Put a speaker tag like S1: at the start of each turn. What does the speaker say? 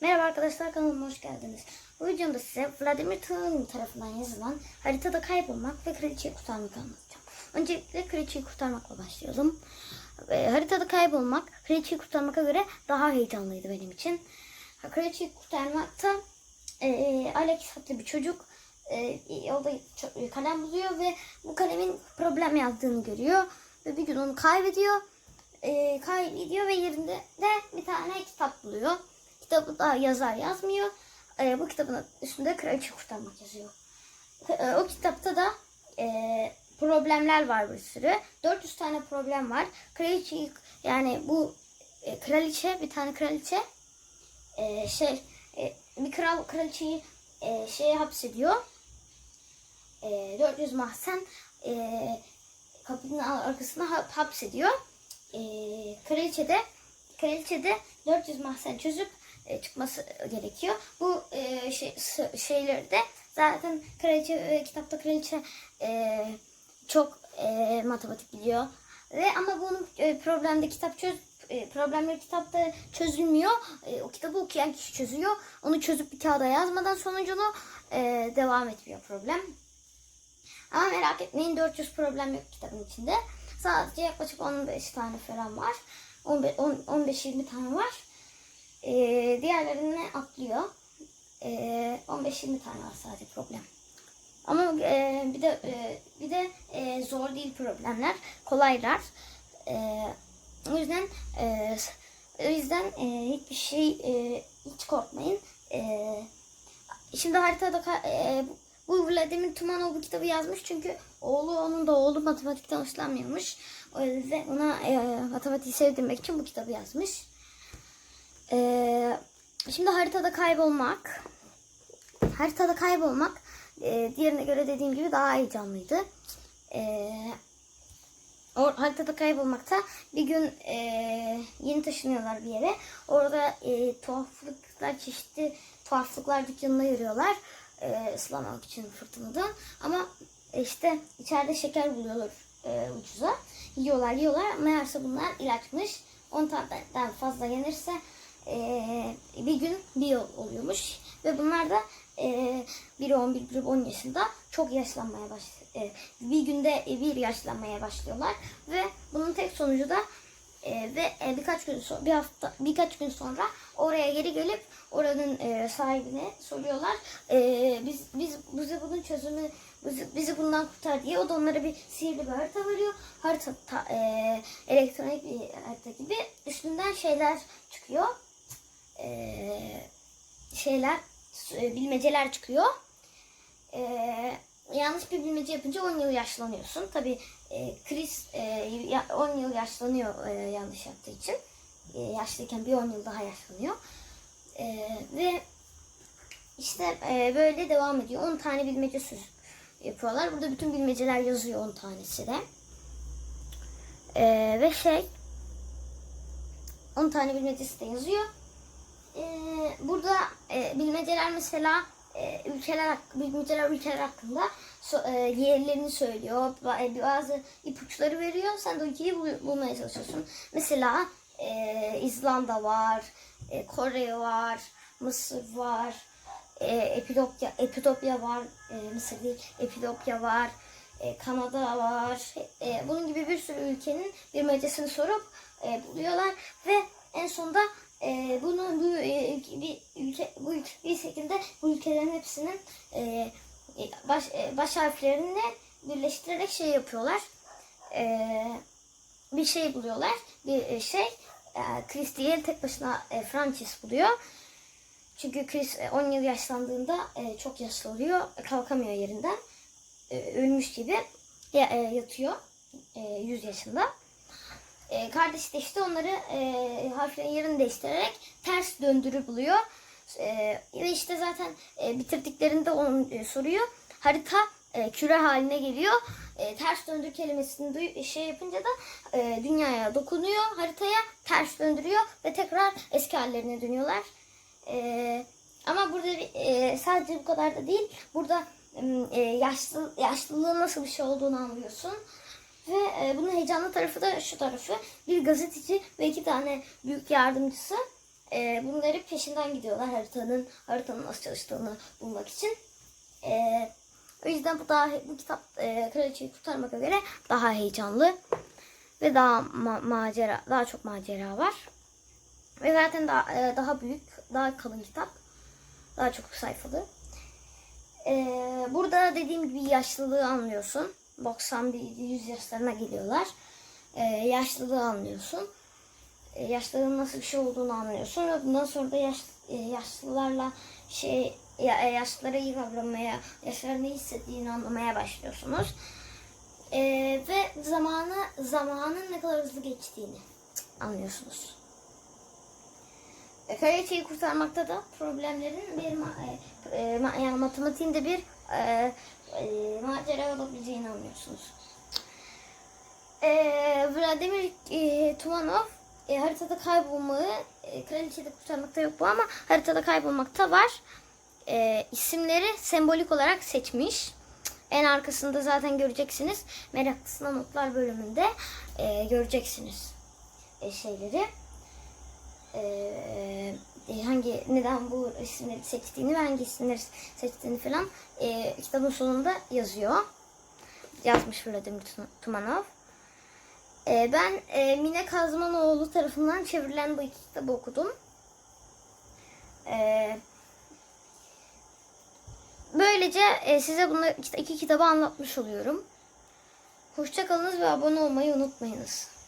S1: Merhaba arkadaşlar kanalıma hoş geldiniz. Bu videomda size Vladimir Tılin tarafından yazılan haritada kaybolmak ve kraliçeyi kurtarmak anlatacağım. Öncelikle kraliçeyi kurtarmakla başlayalım. Ee, haritada kaybolmak kraliçeyi kurtarmaka göre daha heyecanlıydı benim için. Kraliçeyi kurtarmakta e, Alex adlı bir çocuk e, yolda kalem buluyor ve bu kalemin problem yazdığını görüyor. Ve bir gün onu kaybediyor. E, kaybediyor ve yerinde de bir tane kitap buluyor. Kitabı da yazar yazmıyor. E, bu kitabın üstünde kraliçe kurtarmak yazıyor. E, o kitapta da e, problemler var bir sürü. 400 tane problem var. Kraliçe yani bu e, kraliçe bir tane kraliçe e, şey e, bir kral kraliçeyi e, şeye hapsediyor. E, 400 mahzen e, kapının arkasına hap- hapsediyor. E, kraliçe de kraliçe de 400 mahzen çözüp e, çıkması gerekiyor. Bu e, şey, şeyleri de zaten kraliçe e, kitapta kraliçe e, çok e, matematik biliyor. Ve ama bunun e, problemde kitap çöz e, problemleri kitapta çözülmüyor. E, o kitabı okuyan kişi çözüyor. Onu çözüp bir kağıda yazmadan sonucunu e, devam etmiyor problem. Ama merak etmeyin 400 problem yok kitabın içinde. Sadece yaklaşık 15 tane falan var. 15-20 tane var. Ee, diğerlerini atlıyor. Ee, 15-20 tane var sadece problem. Ama e, bir de e, bir de e, zor değil problemler, kolaylar. E, o yüzden e, o yüzden e, hiçbir şey e, hiç korkmayın. E, şimdi haritada e, bu Vladimir Tumanov bu kitabı yazmış çünkü oğlu onun da oğlu matematikten hoşlanmıyormuş. O yüzden ona e, matematiği sevdirmek için bu kitabı yazmış. E, şimdi haritada kaybolmak. Haritada kaybolmak e, diğerine göre dediğim gibi daha heyecanlıydı. E, o haritada kaybolmakta bir gün e, yeni taşınıyorlar bir yere. Orada e, tuhaflıklar çeşitli tuhaflıklar dükkanına yürüyorlar. E, ıslanamak için fırtınadan. Ama işte içeride şeker buluyorlar e, ucuza. Yiyorlar yiyorlar. Meğerse bunlar ilaçmış. 10 taneden fazla yenirse e, bir gün bir yıl oluyormuş. Ve bunlar da e, biri 11, biri 10 yaşında çok yaşlanmaya baş e, bir günde bir yaşlanmaya başlıyorlar ve bunun tek sonucu da e, ve e, birkaç gün sonra bir hafta birkaç gün sonra oraya geri gelip oranın e, sahibine soruyorlar. E, biz biz bize bunun çözümü bizi, bizi bundan kurtar diye o da onlara bir sihirli bir harita veriyor. Harita ta- e, elektronik bir harita gibi üstünden şeyler çıkıyor. Şeyler e, bilmeceler çıkıyor. E, yanlış bir bilmece yapınca 10 yıl yaşlanıyorsun. Tabi e, Chris e, ya- 10 yıl yaşlanıyor e, yanlış yaptığı için. E, yaşlıyken bir 10 yıl daha yaşlanıyor. E, ve işte e, böyle devam ediyor. 10 tane bilmece söz yapıyorlar. Burada bütün bilmeceler yazıyor 10 tanesi de. E, ve şey 10 tane bilmecesi de yazıyor. Burada e, bilmeceler mesela e, ülkeler bilmeceler ülkeler hakkında so, e, yerlerini söylüyor. Ba- Bazı ipuçları veriyor. Sen de ülkeyi bul- bulmaya çalışıyorsun. Mesela e, İzlanda var, e, Kore var, Mısır var, e, Epidopya, Epidopya var, e, Mısır değil, Epidopya var, e, Kanada var. E, bunun gibi bir sürü ülkenin bilmecesini sorup e, buluyorlar ve en sonunda e, bunu bu e, bir ülke bu bir şekilde bu ülkelerin hepsinin e, baş e, baş harflerini birleştirerek şey yapıyorlar. E, bir şey buluyorlar. Bir e, şey e, Chris değil tek başına e, Francis buluyor. Çünkü Chris e, 10 yıl yaşlandığında e, çok yaşlı oluyor. Kalkamıyor yerinden. E, ölmüş gibi ya- e, yatıyor. E, 100 yaşında. E, kardeşi de işte onları e, harflerin yerini değiştirerek ters döndürü buluyor. E, ve işte zaten e, bitirdiklerinde onu e, soruyor. Harita e, küre haline geliyor. E, ters döndür kelimesini duy- şey yapınca da e, dünyaya dokunuyor. Haritaya ters döndürüyor ve tekrar eski hallerine dönüyorlar. E, ama burada e, sadece bu kadar da değil. Burada e, yaşlı yaşlılığın nasıl bir şey olduğunu anlıyorsun. Ve e, bunun heyecanlı tarafı da şu tarafı. Bir gazeteci ve iki tane büyük yardımcısı e, bunları peşinden gidiyorlar haritanın haritanın nasıl çalıştığını bulmak için. E, o yüzden bu daha bu kitap e, kraliçeyi kurtarmak göre daha heyecanlı ve daha ma- macera daha çok macera var. Ve zaten daha e, daha büyük, daha kalın kitap. Daha çok sayfalı. E, burada dediğim gibi yaşlılığı anlıyorsun. 91-100 yaşlarına geliyorlar. E, yaşlılığı anlıyorsun. E, yaşlılığın nasıl bir şey olduğunu anlıyorsun. Ve bundan sonra da yaş, e, yaşlılarla şey ya, e, yaşlıları iyi kavramaya, yaşlıların ne hissettiğini anlamaya başlıyorsunuz. E, ve zamanı zamanın ne kadar hızlı geçtiğini anlıyorsunuz. E, Kraliçeyi kurtarmakta da problemlerin bir e, e, yani matematiğinde bir e, e, macera olabileceğini anlıyorsunuz. E, Vladimir e, Tumanov e, haritada kaybolmayı e, kraliçede kurtarmakta yok bu ama haritada kaybolmakta var. E, isimleri sembolik olarak seçmiş. En arkasında zaten göreceksiniz. Meraklısına notlar bölümünde e, göreceksiniz e, şeyleri. E, e, hangi neden bu isimleri seçtiğini ve hangi isimleri seçtiğini falan e, kitabın sonunda yazıyor. Yazmış Vladimir Tumanov. E, ben e, Mine Kazmanoğlu tarafından çevrilen bu iki kitabı okudum. E, böylece e, size bunu iki kitabı anlatmış oluyorum. Hoşçakalınız ve abone olmayı unutmayınız.